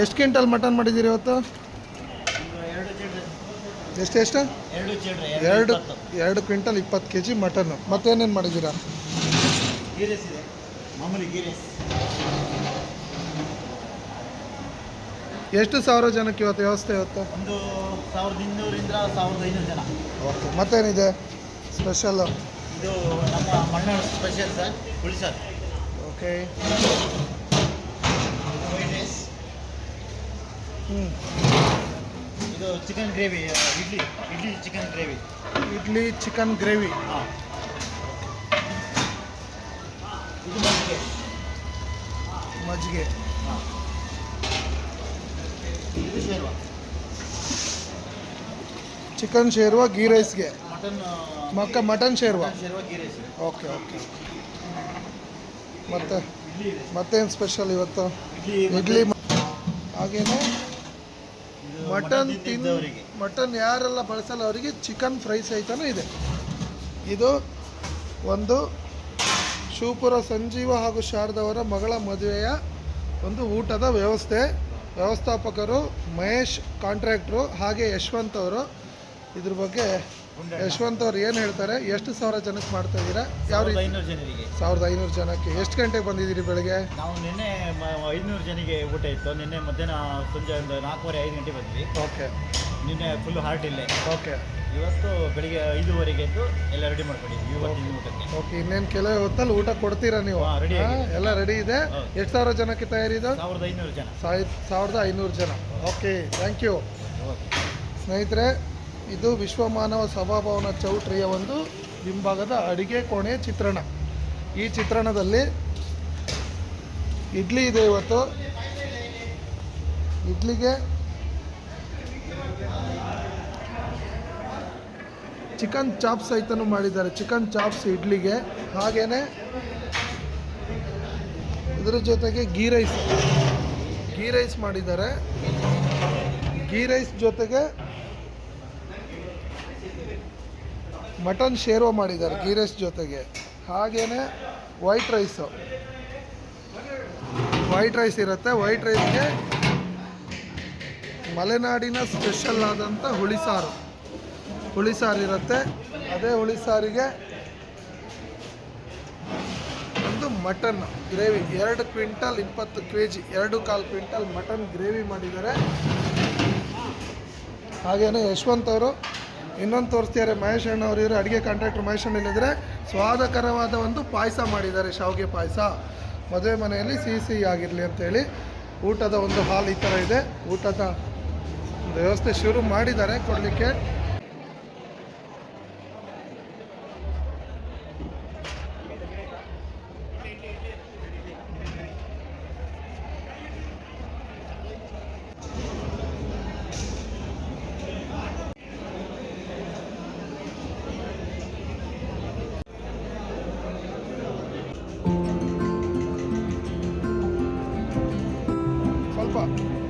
ಎಷ್ಟು quintal mutton ಮಾಡಿದ್ದೀರಿ ಇವತ್ತು? ಎಷ್ಟು ಎಷ್ಟು? ಎರಡು ಎರಡು. ಕ್ವಿಂಟಲ್ ಇಪ್ಪತ್ತು ಕೆ ಜಿ ಮಟನ್. ಮತ್ತೇನೇನು ಮಾಡಿದ್ದೀರಾ? ಮಾಮೂಲಿ ಎಷ್ಟು ಸಾವಿರ ಜನಕ್ಕೆ ಇವತ್ತು ವ್ಯವಸ್ಥೆ ಇವತ್ತು? ಒಂದು ಸಾವಿರದ ಇನ್ನೂರಿಂದ ಸಾವಿರದ ಐನೂರು ಜನ. ಓಕೆ ಮತ್ತೇನಿದೆ ಸ್ಪೆಷಲ್ಲು? ಇದು ನಮ್ಮ ಮಣ್ಣು ಸ್ಪೆಷಲ್ ಸರ್ ಹುಳಿ ಸರ್ ಓಕೆ. ಇದು ವೈಟ್ ರೈಸ್ ಹ್ಞೂ ಇದು chicken gravy idli idli chicken gravy. Idli chicken gravy. ಹಾಂ. ಇದು ಮಜ್ಜಿಗೆ. ಮಜ್ಜಿಗೆ. ಹಾಂ. ಚಿಕನ್ ಶೇರ್ವ. ಗೀ ರೈಸ್ಗೆ. ಮಕ್ಕ ಮಟನ್ ಶೇರ್ವ. Okay okay. ಮತ್ತೆ ಮತ್ತೇನು ಸ್ಪೆಷಲ್ ಇವತ್ತು? ಇಡ್ಲಿ ಹಾಗೇನೆ? ಮಟನ್ ತಿನ್ ಮಟನ್ ಯಾರೆಲ್ಲ ಬಳಸಲ್ಲ ಅವರಿಗೆ ಚಿಕನ್ ಫ್ರೈ ಸಹಿತನೂ ಇದೆ. ಇದು ಒಂದು ಶಿವಪುರ ಸಂಜೀವ ಹಾಗೂ ಶಾರದವರ ಮಗಳ ಮದುವೆಯ ಒಂದು ಊಟದ ವ್ಯವಸ್ಥೆ. ವ್ಯವಸ್ಥಾಪಕರು ಮಹೇಶ್ ಕಾಂಟ್ರ್ಯಾಕ್ಟ್ರು ಹಾಗೆ ಯಶವಂತ್ ಅವರು. ಇದ್ರ ಬಗ್ಗೆ ಯಶವಂತ್ ಅವ್ರು ಏನು ಹೇಳ್ತಾರೆ? ಎಷ್ಟು ಸಾವಿರ ಜನಕ್ಕೆ ಮಾಡ್ತಾ ಇದ್ದೀರಾ? ಯಾವ ರೀತಿ? ಐನೂರು ಜನರಿಗೆ. ಸಾವಿರದ ಐನೂರು ಜನಕ್ಕೆ. ಎಷ್ಟು ಗಂಟೆಗೆ ಬಂದಿದ್ದೀರಿ ಬೆಳಗ್ಗೆ? ನಾವು ನಿನ್ನೆ ಐನೂರು ಜನಿಗೆ ಊಟ ಇತ್ತು. ನಿನ್ನೆ ಮಧ್ಯಾಹ್ನ ಸಂಜೆ ಒಂದು ನಾಲ್ಕೂವರೆ ಐದು ಗಂಟೆ ಬಂದ್ವಿ. ಓಕೆ. ನಿನ್ನೆ ಫುಲ್ ಹಾರ್ಟ್ ಇಲ್ಲೇ. ಓಕೆ. ಇವತ್ತು ಬೆಳಿಗ್ಗೆ ಐದೂವರೆಗೆ ಎದ್ದು ಎಲ್ಲ ರೆಡಿ ಮಾಡ್ಕೊಡಿ ಇವತ್ತಿನ ಊಟಕ್ಕೆ. ಓಕೆ ಇನ್ನೇನು ಕೆಲವು ಹೊತ್ತಲ್ಲಿ ಊಟ ಕೊಡ್ತೀರಾ ನೀವು? ಹಾ, ready ಹಾ, ಆಗಿದೆ. ಎಲ್ಲ ರೆಡಿ ಇದೆ? ಹೌದು. ಎಷ್ಟು ಸಾವಿರ ಜನಕ್ಕೆ ತಯಾರಿದು? ಸಾವಿರದ ಐನೂರು ಜನ. ಸಾಯಿ ಸಾವಿರದ ಐನೂರು ಜನ. ಓಕೆ ಥ್ಯಾಂಕ್ ಯು ಸ್ನೇಹಿತರೆ ಇದು ವಿಶ್ವ ಮಾನವ ಸಭಾಭವನ ಚೌಟ್ರಿಯ ಒಂದು ಹಿಂಭಾಗದ ಅಡಿಗೆ ಕೋಣೆ ಚಿತ್ರಣ. ಈ ಚಿತ್ರಣದಲ್ಲಿ ಇಡ್ಲಿ ಇದೆ ಇವತ್ತು. ಇಡ್ಲಿಗೆ ಚಿಕನ್ ಚಾಪ್ಸ್ ಸಹಿತನೂ ಮಾಡಿದ್ದಾರೆ. ಚಿಕನ್ ಚಾಪ್ಸ್, ಇಡ್ಲಿಗೆ, ಹಾಗೇನೆ ಇದರ ಜೊತೆಗೆ ಗೀ ರೈಸ್. ಗೀ ರೈಸ್ ಮಾಡಿದ್ದಾರೆ. ಗೀ ರೈಸ್ ಜೊತೆಗೆ ಮಟನ್ ಶೇರ್ವ ಮಾಡಿದ್ದಾರೆ ಗೀ ರೈಸ್ ಜೊತೆಗೆ. ಹಾಗೇನೆ ವೈಟ್ ರೈಸು. ವೈಟ್ ರೈಸ್ ಇರುತ್ತೆ. ವೈಟ್ ರೈಸ್ಗೆ ಮಲೆನಾಡಿನ ಸ್ಪೆಷಲ್ ಆದಂಥ ಹುಳಿಸಾರು ಹುಳಿಸಾರು ಇರುತ್ತೆ. ಅದೇ ಹುಳಿಸಾರಿಗೆ ಒಂದು ಮಟನ್, ಗ್ರೇವಿ. ಎರಡು ಕ್ವಿಂಟಲ್ ಇಪ್ಪತ್ತು ಕೆ ಜಿ ಎರಡು ಕಾಲು ಕ್ವಿಂಟಲ್ ಮಟನ್ ಗ್ರೇವಿ ಮಾಡಿದ್ದಾರೆ. ಹಾಗೇನೆ ಯಶವಂತ್ ಅವರು. ಇನ್ನೊಂದು ತೋರಿಸ್ತಿದ್ದಾರೆ, ಮಹೇಶ್ ಅಣ್ಣ ಅವರು ಇವರು ಅಡುಗೆ ಕಾಂಟ್ರಾಕ್ಟರ್ ಮಹೇಶ್ ಅಣ್ಣ ಇಲ್ಲಿದ್ರೆ ಸ್ವಾದಕರವಾದ ಒಂದು ಪಾಯಸ ಮಾಡಿದ್ದಾರೆ, ಶಾವಿಗೆ ಪಾಯಸ. ಮದುವೆ ಮನೆಯಲ್ಲಿ ಸಿಹಿ ಸಿಹಿ ಆಗಿರಲಿ ಅಂತೇಳಿ ಊಟದ ಒಂದು ಹಾಲ್ ಈ ಥರ ಇದೆ. ಊಟದ ವ್ಯವಸ್ಥೆ ಶುರು ಮಾಡಿದ್ದಾರೆ, ಕೊಡಲಿಕ್ಕೆ. up.